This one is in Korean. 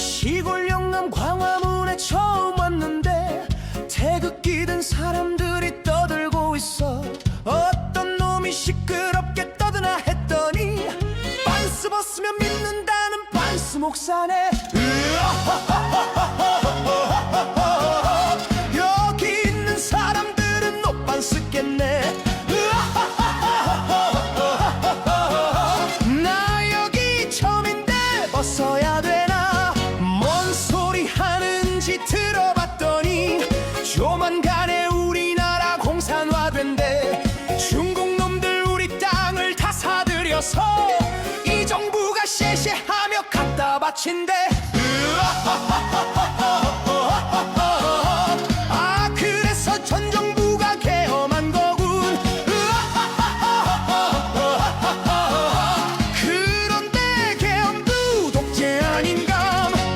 시골 영남 광화문에 처음 왔는데 태극기 든 사람들이 떠들고 있어 어떤 놈이 시끄럽게 떠드나 했더니 반스 벗으면 믿는다는 반스 목사네. 여기 있는 사람들은 노반스 겠네 나 여기 처음인데 벗어야 되 공산화된대. 중국 놈들 우리 땅을 다 사들여서 이 정부가 쎄쎄하며 갖다 바친대